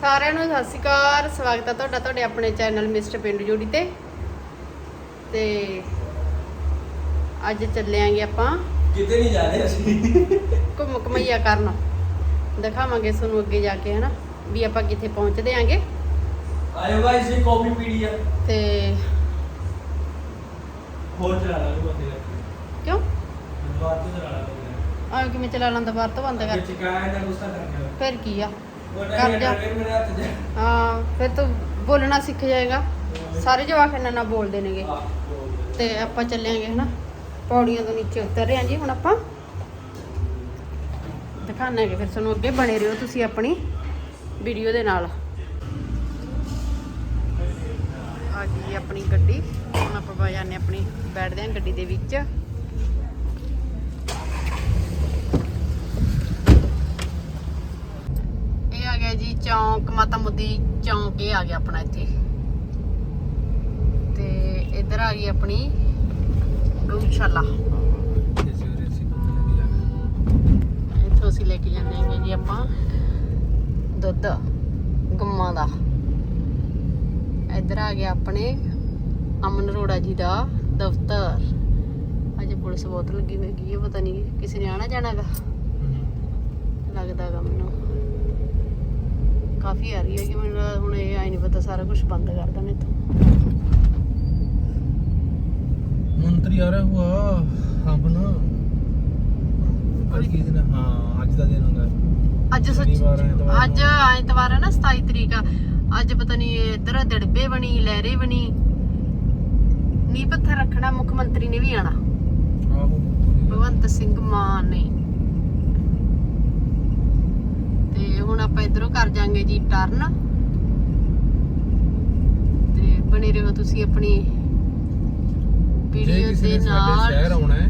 ਸਾਰਿਆਂ ਨੂੰ ਸਤਿ ਸ਼੍ਰੀ ਅਕਾਲ ਸਵਾਗਤ ਹੈ ਤੁਹਾਡਾ ਤੁਹਾਡੇ ਆਪਣੇ ਚੈਨਲ ਮਿਸਟਰ ਪਿੰਡ ਜੋੜੀ ਤੇ। ਤੇ ਅੱਜ ਚੱਲਿਆਂਗੇ ਆਪਾਂ ਕਿਤੇ ਨਹੀਂ ਜਾ ਰਹੇ ਅਸੀਂ। ਘੁੰਮ ਘਮਈਆ ਕਰਨ। ਦਿਖਾਵਾਂਗੇ ਤੁਹਾਨੂੰ ਅੱਗੇ ਜਾ ਕੇ ਹਨਾ ਵੀ ਆਪਾਂ ਕਿੱਥੇ ਪਹੁੰਚਦੇ ਆਂਗੇ। ਆਇਓ ਗਾਇਸ ਇਹ ਕਾਫੀ ਪੀੜੀ ਆ। ਤੇ ਹੋਰ ਚਲਾ ਲਾ ਲੂ ਬੰਦੇ ਕਿਉਂ? ਬਾਤ ਤੋਂ ਚਲਾ ਆਹ ਕਿਵੇਂ ਚਲਾ ਲੈਂਦਾ ਬਾਹਰ ਤੋਂ ਬੰਦ ਕਰ ਬੰਦੇ ਚਿਕਾਇਆ ਦਾ ਗੁੱਸਾ ਕਰ ਗਿਆ। ਫਿਰ ਕੀ ਆ? ਕਰ ਜਾ। ਹਾਂ ਫਿਰ ਤੂੰ ਬੋਲਣਾ ਸਿੱਖ ਜਾਏਗਾ। ਸਾਰੇ ਜਵਾਕ ਇਹਨਾਂ ਨਾਲ ਬੋਲਦੇ ਨੇਗੇ। ਤੇ ਆਪਾਂ ਚੱਲਾਂਗੇ ਹਨਾ? ਪੌੜੀਆਂ ਤੋਂ ਨੀਚੇ ਉਤਰ ਰਹੇ ਹਾਂ ਜੀ ਹੁਣ ਆਪਾਂ। ਦਿਖਾਣਾਂਗੇ ਫਿਰ ਤੁਹਾਨੂੰ ਅੱਗੇ ਬਣੇ ਰਹੋ ਤੁਸੀਂ ਆਪਣੀ ਵੀਡੀਓ ਦੇ ਨਾਲ। ਆ ਗਈ ਆਪਣੀ ਗੱਡੀ। ਹੁਣ ਆਪਾਂ ਪਾ ਜਾਂਦੇ ਆਪਣੀ ਬੈਠਦੇ ਹਾਂ ਗੱਡੀ ਦੇ ਵਿੱਚ ਇਹ ਆ ਗਿਆ ਜੀ ਚੌਂਕ ਮਾਤਾ ਮੁੱਦੀ ਚੌਂਕ ਇਹ ਆ ਗਿਆ ਆਪਣਾ ਇੱਥੇ। ਤੇ ਇੱਧਰ ਆ ਗਈ ਆਪਣੀ ਗਊਸ਼ਾਲਾ। ਇੱਥੋਂ ਅਸੀਂ ਲੈ ਕੇ ਜਾਂਦੇ ਹਾਂ ਜੀ ਆਪਾਂ ਦੁੱਧ ਗੰਮਾਂ ਦਾ। ਇੱਧਰ ਆ ਗਿਆ ਆਪਣੇ ਅਮਨ ਅਰੋੜਾ ਜੀ ਦਾ ਦਫ਼ਤਰ। ਅਜੇ ਪੁਲਿਸ ਬਹੁਤ ਲੱਗੀ ਹੋਈ ਕੀ ਹੈ ਪਤਾ ਨਹੀਂ ਕਿਸੇ ਨੇ ਆਣਾ ਜਾਣਾਗਾ ਲੱਗਦਾਗਾ ਮੈਨੂੰ। ਕਾਫੀ ਆ ਰਹੀ ਹੈ ਕਿ ਮੈਨੂੰ ਹੁਣ ਇਹ ਆਈ ਨਹੀਂ ਪਤਾ ਸਾਰਾ ਕੁਝ ਬੰਦ ਕਰ ਦੇਣ ਇੱਥੋਂ। ਮੰਤਰੀ ਆ ਰਿਹਾ ਹੁਆ ਆਪਣਾ ਅੱਜ ਕੀ ਦਿਨ ਆ? ਹਾਂ ਅੱਜ ਦਾ ਦਿਨ ਹੁੰਦਾ। ਅੱਜ ਸੱਚ ਸ਼ਨੀਵਾਰ, ਐਤਵਾਰ ਅੱਜ ਐਤਵਾਰ ਹੈ ਨਾ 27 ਤਰੀਕ ਆ। ਅੱਜ ਪਤਾ ਨਹੀਂ ਇੱਧਰ ਦੜਬੇ ਬਣੀ ਲਹਿਰੇ ਬਣੀ। ਨੀ ਪੱਥਰ ਰੱਖਣਾ ਮੁੱਖ ਮੰਤਰੀ ਨੇ ਵੀ ਆਣਾ ਆਹੋ ਭਗਵੰਤ ਸਿੰਘ ਮਾਨ ਨੇ ਤੇ ਹੁਣ ਆਪਾਂ ਇਧਰੋਂ ਕਰ ਜਾਾਂਗੇ ਜੀ ਟਰਨ ਤੇ ਬਣੇ ਰਹੋ ਤੁਸੀਂ ਆਪਣੀ ਵੀਡੀਓ ਦੇ ਸਾਡੇ ਨਾਲ। ਸ਼ਹਿਰ ਆਉਣਾ ਹੈ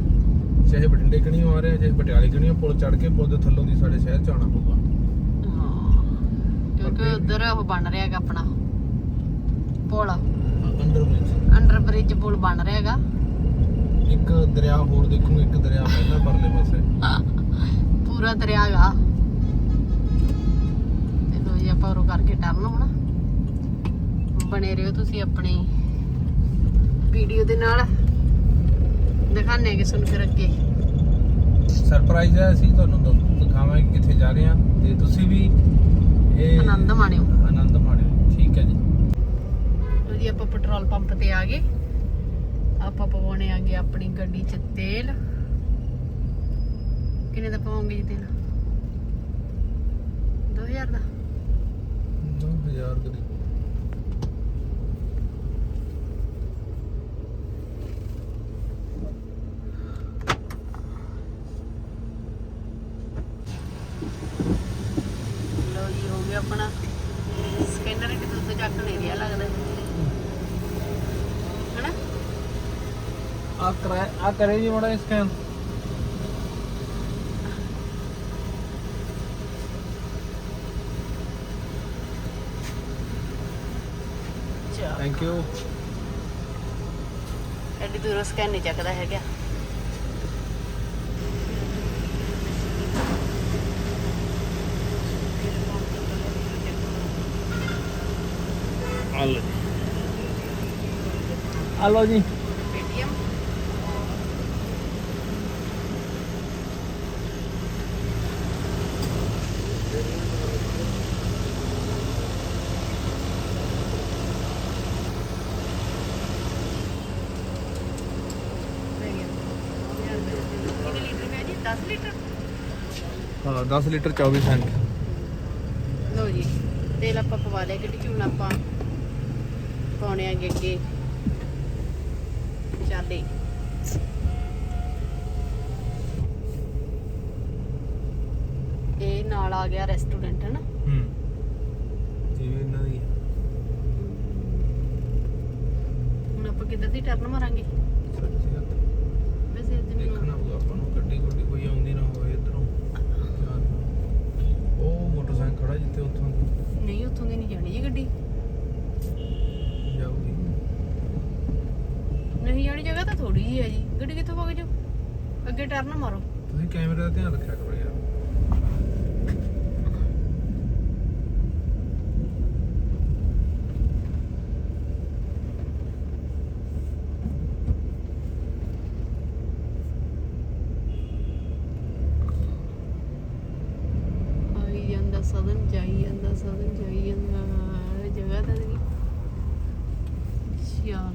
ਚਾਹੇ ਬਠਿੰਡੇ ਕਣੀ ਆ ਰਿਹਾ ਚਾਹੇ ਪਟਿਆਲੇ ਕਣੀ ਪੁਲ ਚੜ ਕੇ ਪੁਲ ਦੇ ਥੱਲੋਂ ਦੀ ਸਾਡੇ ਸ਼ਹਿਰ ਚ ਆਉਣਾ ਪਊਗਾ। ਕਿਉਂਕਿ ਉਧਰ ਉਹ ਬਣ ਰਿਹਾ ਹੈਗਾ ਆਪਣਾ ਪੁਲ। ਅੰਡਰ ਬ੍ਰਿਜ ਅੰਡਰ ਬ੍ਰਿਜ ਪੁਲ ਬਣ ਰਿਹਾ ਹੈਗਾ। ਇੱਕ ਦਰਿਆ ਹੋਰ ਦੇਖੂਗੇ ਇੱਕ ਦਰਿਆ ਪਹਿਲਾਂ ਪਰਲੇ ਪਾਸੇ। ਪੂਰਾ ਦਰਿਆ ਗਾ ਤੇ ਲੋ ਜੀ ਆਪਾਂ ਉਰੋਂ ਕਰਕੇ ਟਰਨ ਹੁਣ ਬਣੇ ਰਹੋ ਤੁਸੀਂ ਆਪਣੀ ਵੀਡੀਓ ਦੇ ਨਾਲ। ਦਿਖਾਣੇ ਕਿ ਸੁਣ ਫਿਰ ਅੱਗੇ। ਸਰਪ੍ਰਾਈਜ਼ ਹੈ ਅਸੀਂ ਤੁਹਾਨੂੰ ਦਿਖਾਵਾਂਗੇ ਕਿ ਕਿੱਥੇ ਜਾ ਰਹੇ ਹਾਂ। ਤੇ ਤੁਸੀਂ ਵੀ ਇਹ ਆਨੰਦ ਮਾਣਿਓ। ਆਨੰਦ ਮਾਣਿਓ। ਠੀਕ ਹੈ ਜੀ। ਲੋ ਜੀ ਆਪਾਂ ਪੈਟਰੋਲ ਪੰਪ ਤੇ ਆ ਗਏ। ਆਪਾਂ ਪਵਾਉਣੇ ਆ ਗਏ ਆਪਣੀ ਗੱਡੀ 'ਚ ਤੇਲ। ਕਿੰਨੇ ਦਾ ਪਵਾਉਂਗੇ ਜੀ ਤੇਲ? 2000 ਦਾ। 2000 ਕਰੀ ਲੋ ਜੀ ਹੋ ਗਿਆ ਆਪਣਾ। ਸਕੈਨਰ ਕਿਤੇ ਤੋਂ ਚੱਕ ਨਹੀਂ ਰਿਹਾ ਲੱਗਦਾ। ਹਨਾ? ਆ ਕਰਾ ਆ ਕਰੇ ਜੀ ਮੜਾ ਸਕੈਨ ਚਾ ਥੈਂਕ ਯੂ ਐਡੀ ਦੂਰੋਂ ਸਕੈਨ ਨਹੀਂ ਚੱਕਦਾ ਹੈਗਾ। ਆ ਲਓ ਜੀ। ਆ ਲਓ ਜੀ ਪੇਟੀਐਮ ਕਿੰਨੇ ਲੀਟਰ ਪਿਆ ਜੀ 10 ਲੀਟਰ? ਹਾਂ 10 ਲੀਟਰ 24 ਸੈਂਟ। ਲਓ ਜੀ ਤੇਲ ਆਪਾਂ ਪਵਾ ਲਿਆ ਗੱਡੀ ਚ ਹੁਣ ਆਪਾਂ ਪਾਉਣੇ ਆਗੇ ਅੱਗੇ। ਚਾਲੇ ਇਹ ਨਾਲ ਆ ਗਿਆ ਰੈਸਟੋਰੈਂਟ ਹੈ ਨਾ ਹੂੰ। ਜਿਵੇਂ ਇਹਨਾਂ ਦੀ ਹੁਣ ਆਪਾਂ ਕਿੱਧਰ ਦੀ ਟਰਨ ਮਾਰਾਂਗੇ? ਸੱਚੀ ਗੱਲ। ਵੈਸੇ ਅੱਜ ਦੇਖਣਾ ਮੈਨੂੰ ਹੋਊਗਾ ਆਪਾਂ ਨੂੰ ਗੱਡੀ ਗੁੱਡੀ ਕੋਈ ਆਉਂਦੀ ਨਾ ਹੋਵੇ ਇਧਰੋਂ ਉਹ ਮੋਟਰਸਾਈਕਲ ਖੜਾ ਜਿੱਥੇ ਉੱਥੋਂ ਦੀ। ਨਹੀਂ ਉੱਥੋਂ ਦੀ ਨਹੀਂ ਜਾਣੀ ਜੀ ਗੱਡੀ। ਜਾਊਗੀ। ਨਹੀਂ ਜਾਣੀ ਜਗ੍ਹਾ ਤਾਂ ਥੋੜੀ ਜਿਹੀ ਹੈ ਜੀ। ਗੱਡੀ ਕਿੱਥੋਂ ਵਗ ਜਾਊ? ਅੱਗੇ ਟਰਨ ਮਾਰੋ। ਤੁਸੀਂ ਕੈਮਰੇ ਦਾ ਧਿਆਨ ਰੱਖਿਆ ਕਰੋ ਯਾਰ ਸਦਨ ਜਾਈ ਜਾਂਦਾ ਸਦਨ ਜਾਈ ਜਾਂਦਾ ਇਹ ਜਗ੍ਹਾ ਤਾਂ ਦੀ ਸ਼ਿਆਲ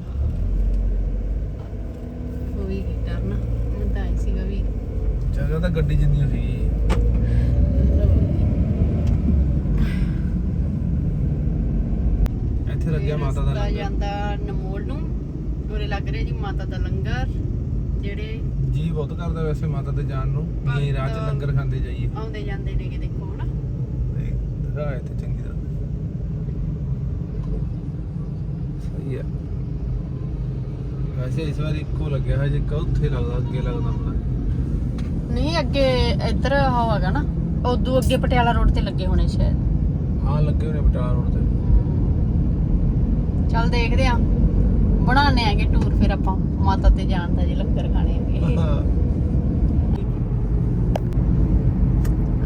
ਉਹ ਵੀ ਟਰਨ ਮੈਂ ਤਾਂ ਆਈ ਸੀਗਾ ਵੀ ਜਗ੍ਹਾ ਤਾਂ ਗੱਡੀ ਜਿੰਨੀ ਹੋ ਸੀਗੀ ਇੱਥੇ ਲੱਗਿਆ ਮਾਤਾ ਦਾ ਰਸਤਾ ਲੰਗਰ। ਜਾਂਦਾ ਨਮੋਲ ਨੂੰ ਉਰੇ ਲੱਗ ਰਿਹਾ ਜੀ ਮਾਤਾ ਦਾ ਲੰਗਰ ਜਿਹੜੇ ਜੀ ਬਹੁਤ ਕਰਦਾ ਵੈਸੇ ਮਾਤਾ ਦੇ ਜਾਣ ਨੂੰ ਵੀ ਇਹ ਰਾਹ 'ਚ ਲੰਗਰ ਖਾਂਦੇ ਜਾਈਏ। ਆਉਂਦੇ ਜਾਂਦੇ ਨੇਗੇ ਦੇਖੋ ਹਨਾ ਤੇ ਇੱਥੇ ਚੰਗੀ ਤਰ੍ਹਾਂ। ਸਹੀ ਹੈ। ਵੈਸੇ ਇਸ ਵਾਰ ਇੱਕੋ ਲੱਗਿਆ ਹੈ ਜੇ ਉੱਥੇ ਲੱਗਦਾ ਅੱਗੇ ਲੱਗਦਾ ਹੁੰਦਾ ਨਹੀਂ ਅੱਗੇ ਇੱਧਰ ਉਹ ਹੈਗਾ ਨਾ ਉਦੋਂ ਅੱਗੇ ਪਟਿਆਲਾ ਰੋਡ ਤੇ ਲੱਗੇ ਹੋਣੇ ਸ਼ਾਇਦ। ਹਾਂ ਲੱਗੇ ਹੋਣੇ ਬਟਾਲਾ ਰੋਡ ਤੇ। ਚੱਲ ਦੇਖਦੇ ਆ। ਬਣਾਣੇ ਆਗੇ ਟੂਰ ਫਿਰ ਆਪਾਂ। ਮਾਤਾ ਤੇ ਜਾਣ ਦਾ ਜੇ ਲੰਗਰ ਖਾਣੇ ਆਗੇ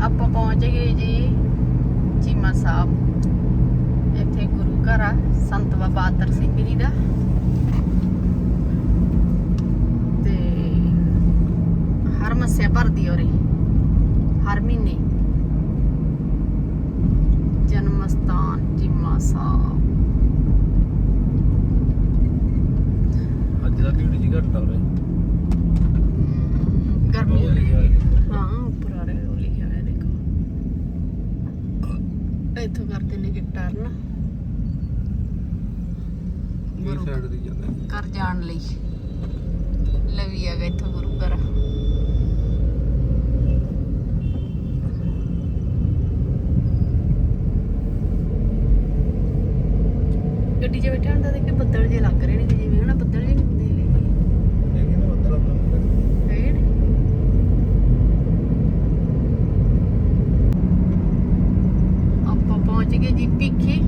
ਆਪਾਂ ਪਹੁੰਚ ਗਏ ਜੀ ਚੀਮਾ ਸਾਹਿਬ। ਇੱਥੇ ਗੁਰੂ ਘਰ ਆ ਸੰਤ ਬਾਬਾ ਆਦਰ ਸਿੰਘ ਜੀ ਦਾ। ਤੇ ਹਰ ਮੱਸਿਆ ਭਰਦੀ ਔਰੇ ਹਰ ਮਹੀਨੇ। ਜਨਮ ਸਥਾਨ ਚੀਮਾ ਸਾਹਿਬ। ਅੱਜ ਦਾ ਭੀੜ ਜੀ ਘੱਟ ਆ ਉਰੇ। ਗਰਮੀ ਉਹ ਲਿਖਿਆ ਹੋਇਆ। ਹਾਂ ਉੱਪਰ ਆ ਰਿਹਾ ਉਹ ਲਿਖਿਆ ਹੋਇਆ ਦੇਖੋ ਇੱਥੋਂ ਕਰਦੇ ਨੇ ਕਿ ਟਰਨ ਇਹ ਗੁਰੂ। ਸਾਈਡ ਦੀ ਜਾਂਦੇ ਘਰ ਜਾਣ ਲਈ। ਲਵੀ ਆ ਗਿਆ ਇੱਥੋਂ ਗੁਰੂ ਘਰ। ਗੱਡੀ 'ਚ ਬੈਠਾ ਹੁੰਦਾ ਦੇਖ ਕੇ ਬੱਦਲ ਜੇ ਲੱਗ ਰਹੇ ਨੇ ਜਿਵੇਂ ਹਨਾ ਬੱਦਲ ਜੇ ਨਹੀਂ ਹੁੰਦੇ ਹੈਗੇ ਇਹ ਕਿਹਨੇ ਬੱਦਲ ਆਪਣਾ ਹੈਗੇ ਨੇ ਆਪਾਂ ਪਹੁੰਚ ਗਏ ਜੀ ਭਿੱਖੀ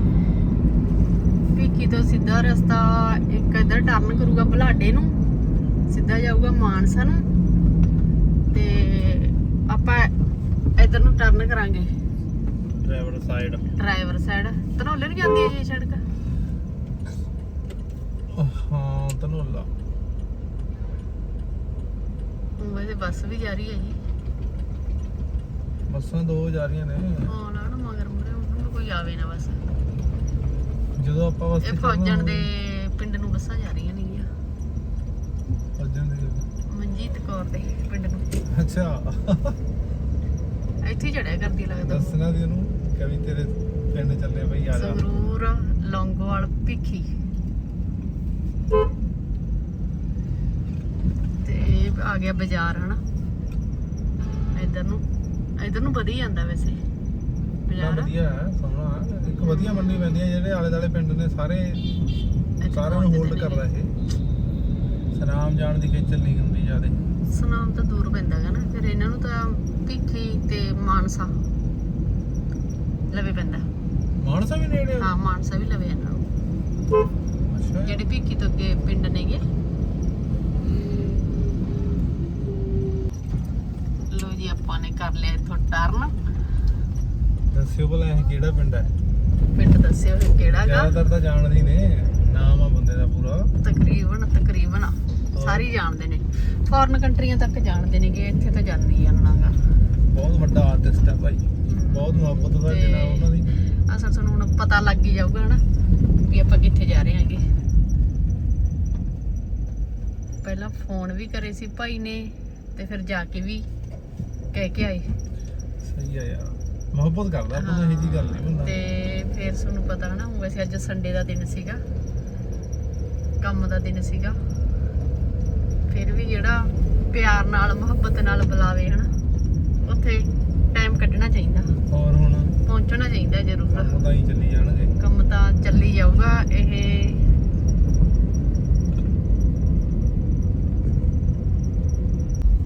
ਭਿੱਖੀ ਤੋਂ ਸਿੱਧਾ ਰਸਤਾ ਇੱਕ ਇੱਧਰ ਟਰਨ ਕਰੂਗਾ ਬਲਾਡੇ ਨੂੰ ਸਿੱਧਾ ਜਾਊਗਾ ਮਾਨਸਾ ਨੂੰ ਤੇ ਆਪਾਂ ਇੱਧਰ ਨੂੰ ਟਰਨ ਕਰਾਂਗੇ। ਡਰਾਈਵਰ ਸਾਈਡ ਡਰਾਈਵਰ ਸਾਈਡ ਧਨੌਲੇ ਨੂੰ ਜਾਂਦੀ ਹੈ ਜੀ ਇਹ ਸੜਕ? ਹਾਂ ਤਨੋਲਾ ਵੈਸੇ ਬੱਸ ਵੀ ਜਾ ਰਹੀ ਹੈ ਜੀ। ਬੱਸਾਂ ਦੋ ਜਾ ਰਹੀਆਂ ਨੇ। ਹਾਂ ਨਾ ਨਾ ਮਗਰ ਮੁਰੇ ਹੁਣ ਕੋਈ ਆਵੇ ਨਾ ਬਸ। ਜਦੋਂ ਆਪਾਂ ਬੱਸ ਇਹ ਫੌਜਣ ਦੇ ਪਿੰਡ ਨੂੰ ਬੱਸਾਂ ਜਾ ਰਹੀਆਂ ਨੇਗੀਆਂ ਫੌਜਣ ਦੇ। ਮਨਜੀਤ ਕੌਰ ਦੇ ਪਿੰਡ ਨੂੰ। ਅੱਛਾ। ਇੱਥੇ ਚੜਿਆ ਕਰਦੀ ਲੱਗਦਾ। ਦੱਸਣਾ ਦੀ ਉਹਨੂੰ ਕਵੀ ਤੇਰੇ ਪਿੰਡ ਚੱਲੇ ਬਈ ਆ ਜਾ। ਸੰਗਰੂਰ ਲੌਂਗੋਵਾਲ ਭਿੱਖੀ। ਤੇ ਆ ਗਿਆ ਬਾਜ਼ਾਰ ਹਨਾ? ਇਧਰ ਨੂੰ। ਇਧਰ ਨੂੰ ਵਧੀ ਜਾਂਦਾ ਵੈਸੇ। ਬਾਜ਼ਾਰ। ਵਧੀਆ ਹੈ ਸੋਹਣਾ ਹੈ। ਇੱਕ ਵਧੀਆ ਮੰਡੀ ਪੈਂਦੀ ਹੈ ਜਿਹੜੇ ਆਲੇ ਦਾਲੇ ਪਿੰਡ ਨੇ ਸਾਰੇ ਸਾਰਿਆਂ ਨੂੰ ਹੋਲਡ ਕਰਦਾ ਇਹ। ਸਨਾਮ ਜਾਣ ਦੀ ਖੇਚਲ ਨਹੀਂ ਹੁੰਦੀ ਜਿਆਦੇ। ਸੁਨਾਮ ਤਾਂ ਦੂਰ ਪੈਂਦਾ ਹੈਗਾ ਨਾ। ਫਿਰ ਇਹਨਾਂ ਨੂੰ ਤਾਂ ਭਿੱਖੀ ਤੇ ਮਾਨਸਾ। ਲਵੇ ਪੈਂਦਾ। ਮਾਨਸਾ ਵੀ ਨੇੜੇ ਆ? ਹਾਂ ਮਾਨਸਾ ਵੀ ਲਵੇ ਇਹਨਾਂ ਨੂੰ ਜਿਹੜੇ ਭਿੱਖੀ ਤੋਂ ਅੱਗੇ ਪਿੰਡ ਨੇਗੇ ਲੋ ਜੀ ਆਪਾਂ ਨੇ ਕਰ ਲਿਆ ਇੱਥੋਂ ਟਰਨ ਦੱਸਿਓ ਭਲਾ ਇਹ ਕਿਹੜਾ ਪਿੰਡ ਹੈ ਪਿੰਡ ਦੱਸਿਓ ਫਿਰ ਕਿਹੜਾ ਗਾ? ਜ਼ਿਆਦਾਤਰ ਤਾਂ ਜਾਣਦੇ ਹੀ ਨੇ। ਨਾਮ ਆ ਬੰਦੇ ਦਾ ਪੂਰਾ। ਤਕਰੀਬਨ ਤਕਰੀਬਨ। ਸਾਰੀ ਜਾਣਦੇ ਨੇ। ਫੋਰਨ ਕੰਟਰੀਆਂ ਤੱਕ ਜਾਣਦੇ ਨੇਗੇ ਇੱਥੇ ਤਾਂ ਜਾਂਦੀ ਆ ਨਾਗਾ ਬਹੁਤ ਵੱਡਾ ਆਰਟਿਸਟ ਹੈ ਭਾਈ। ਬਹੁਤ ਮੁਹੱਬਤ ਦਾ ਜਿਹੜਾ ਉਹਨਾਂ ਦੀ ਅਸਲ ਸਾਨੂੰ ਹੁਣ ਪਤਾ ਲੱਗ ਹੀ ਜਾਊਗਾ ਹਨਾ ਵੀ ਆਪਾਂ ਕਿੱਥੇ ਜਾ ਰਹੇ ਹਾਂਗੇ। ਪਹਿਲਾਂ ਫੋਨ ਵੀ ਕਰੇ ਸੀ ਭਾਈ ਨੇ ਤੇ ਫਿਰ ਜਾ ਕੇ ਵੀ ਕਹਿ ਕੇ ਆਏ। ਸਹੀ ਆ ਯਾਰ। ਮੁਹੱਬਤ ਕਰਦਾ ਬੰਦਾ ਇਹ ਜੀ ਗੱਲ ਨਹੀਂ ਬੰਦਾ ਤੇ ਫਿਰ ਤੁਹਾਨੂੰ ਪਤਾ ਹਨਾ ਹੁਣ ਵੈਸੇ ਅੱਜ ਸੰਡੇ ਦਾ ਦਿਨ ਸੀਗਾ। ਕੰਮ ਦਾ ਦਿਨ ਸੀਗਾ। ਫਿਰ ਵੀ ਜਿਹੜਾ ਪਿਆਰ ਨਾਲ ਮੁਹੱਬਤ ਨਾਲ ਬੁਲਾਵੇ ਹਨਾ। ਉੱਥੇ ਟਾਈਮ ਕੱਢਣਾ ਚਾਹੀਦਾ। ਹੋਰ ਹੁਣ? ਪਹੁੰਚਣਾ ਚਾਹੀਦਾ ਜ਼ਰੂਰ। ਕੰਮ ਤਾਂ ਹੀ ਚੱਲੀ ਜਾਣਗੇ। ਕੰਮ ਤਾਂ ਚੱਲੀ ਜਾਊਗਾ ਇਹ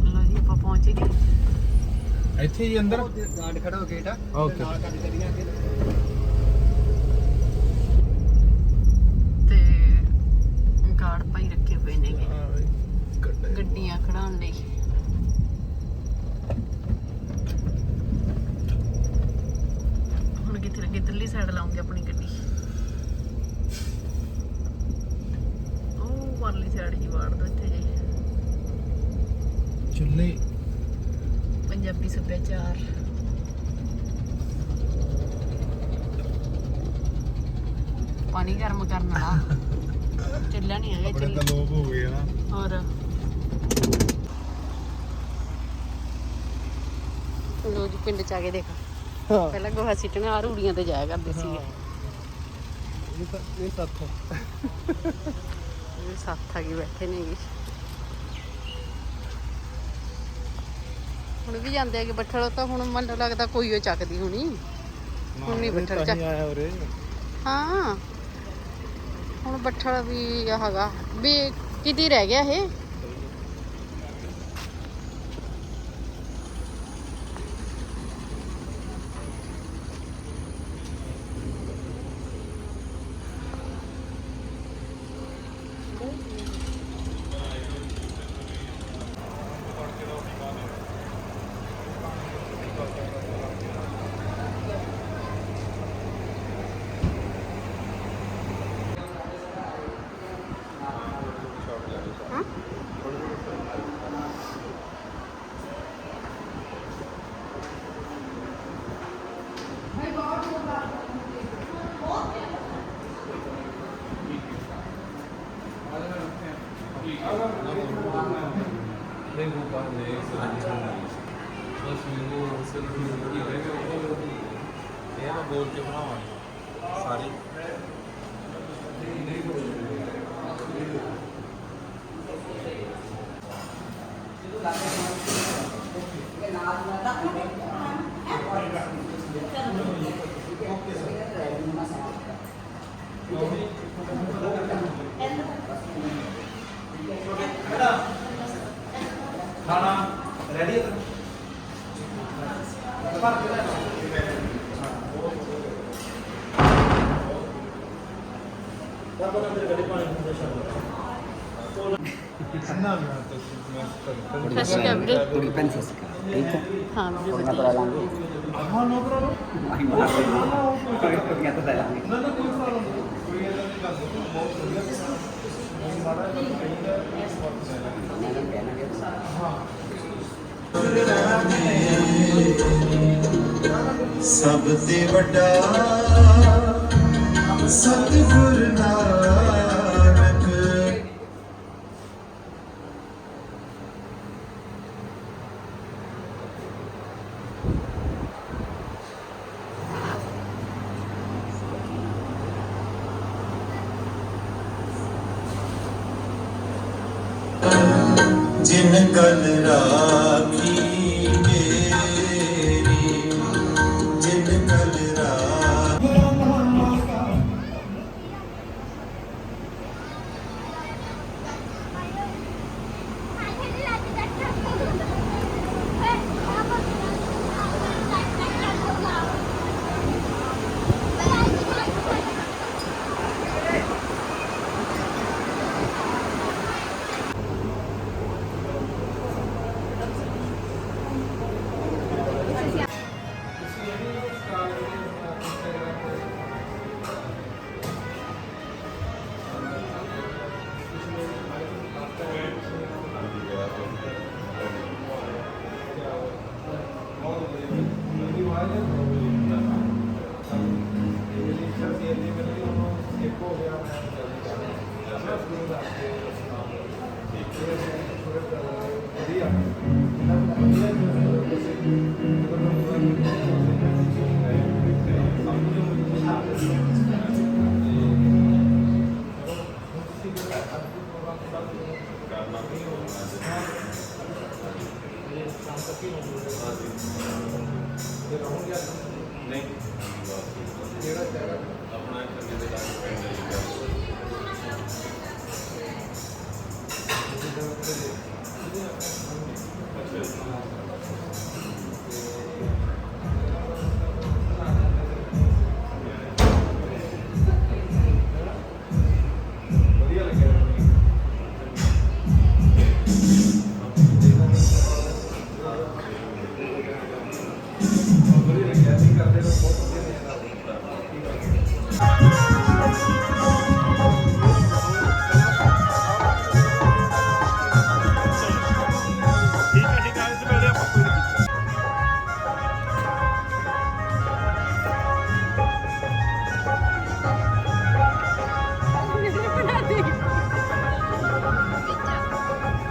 ਲੋ ਜੀ ਆਪਾਂ ਪਹੁੰਚ ਗਏ। ਇੱਥੇ ਹੀ ਅੰਦਰ? ਗਾਰਡ ਖੜਾ ਹੋ ਗੇਟ ਆ ਓਕੇ ਨਾਲ ਕੱਢ ਕਰੀਆਂ ਅੱਗੇ ਤੇ ਗਾਰਡ ਨੇਗੇ ਗੱਡੀਆਂ ਖੜਾਉਣ ਲਈ। ਹੁਣ ਕਿੱਥੇ ਕਿੱਧਰਲੀ ਸਾਈਡ ਲਾਉਂਗੇ ਆਪਣੀ ਗੱਡੀ। ਉਹ ਵਾਲੀ ਸਾਈਡ ਹੀ ਵਾੜ ਦੋ ਇੱਥੇ ਜੀ। ਚੁੱਲੇ। ਪੰਜਾਬੀ ਸੱਭਿਆਚਾਰ। ਪਾਣੀ ਗਰਮ ਕਰਨ ਵਾਲਾ। ਚੱਲਣਾ ਨਹੀਂ ਹੈਗਾ ਆਪਣੇ ਚੱਲ ਤਾਂ ਲੋਭ ਹੋ ਗਏ ਨਾ। ਹੋਰ? ਲੋ ਜੀ ਪਿੰਡ ਚ ਆ ਕੇ ਦੇਖ। ਹਾਂ। ਪਹਿਲਾਂ ਗੋਹਾ ਸਿੱਟਣਾ ਆ ਰੂੜੀਆਂ ਤੇ ਜਾਇਆ ਕਰਦੇ ਸੀਗੇ। ਇਹ ਤਾਂ ਇਹ ਸੱਤ ਇਹ ਸੱਤ ਆ ਕੇ ਬੈਠੇ ਨੇਗੇ। ਹੁਣ ਵੀ ਜਾਂਦੇ ਆਗੇ ਬੱਠਲ ਤਾਂ ਹੁਣ ਮੈਨੂੰ ਲੱਗਦਾ ਕੋਈ ਉਹ ਚੱਕਦੀ ਹੋਣੀ। ਹੁਣ ਨਹੀਂ ਬੱਠਲ ਚੱਕ ਆਇਆ ਉਰੇ। ਹਾਂ। ਹੁਣ ਬੱਠਲ ਵੀ ਹੈਗਾ। ਵੀ ਕਿਦੀ ਰਹਿ ਗਿਆ ਇਹ? ਬੋਲ ਕੇ हाँ ਸਭ ਤੇ ਵੱਡਾ ਸਤਿਗੁਰ ਨਾਨਕ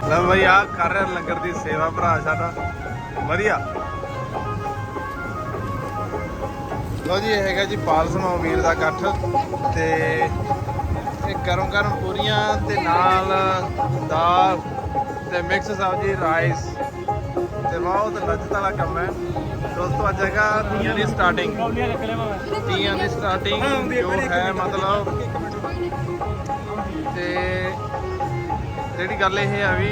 ਬਈ ਆ ਕਰ ਰਿਹਾ ਲੰਗਰ ਦੀ ਸੇਵਾ ਭਰਾ ਸਾਡਾ। ਵਧੀਆ। ਲੋ ਜੀ, ਇਹ ਹੈਗਾ ਜੀ ਪਾਲ ਸਮਾ ਵੀਰ ਦਾ ਇਕੱਠ ਤੇ ਇਹ ਗਰਮ ਗਰਮ ਪੂਰੀਆਂ ਤੇ ਨਾਲ ਦਾਲ ਤੇ ਮਿਕਸ ਸਬਜ਼ੀ ਰਾਈਸ ਤੇ ਬਹੁਤ ਲذਤ ਵਾਲਾ ਕੰਮ ਹੈ। ਦੋਸਤੋ, ਅੱਜ ਹੈਗਾ ਤੀਆਂ ਦੀ ਸਟਾਰਟਿੰਗ ਤੀਆਂ ਦੀ ਸਟਾਰਟਿੰਗ ਜੋ ਹੈ ਮਤਲਬ ਜਿਹੜੀ ਗੱਲ ਇਹ ਆ ਵੀ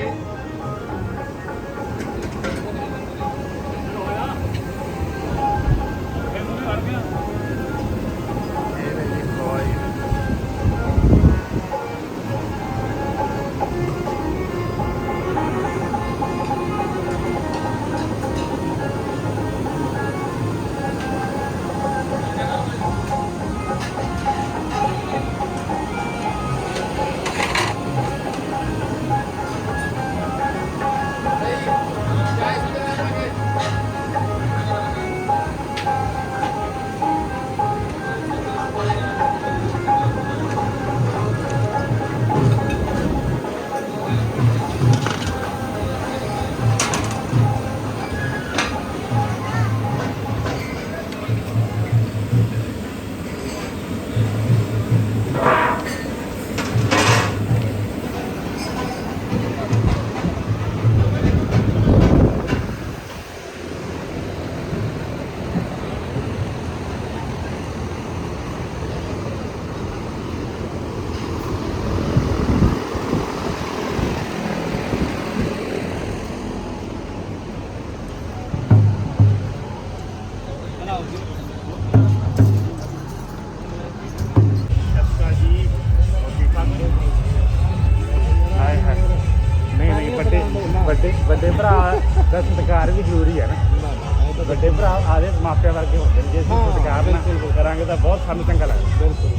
ਵੀ ਜ਼ਰੂਰੀ ਹੈ ਨਾ। ਵੱਡੇ ਭਰਾ ਆਦੇ ਮਾਪਿਆਂ ਵਰਗੇ ਹੁੰਦੇ ਨੇ ਜੇ ਅਸੀਂ ਸਤਿਕਾਰ ਨਾ ਕਰਾਂਗੇ ਤਾਂ ਬਹੁਤ ਸਾਨੂੰ ਚੰਗਾ ਲੱਗਦਾ। ਉਧਰ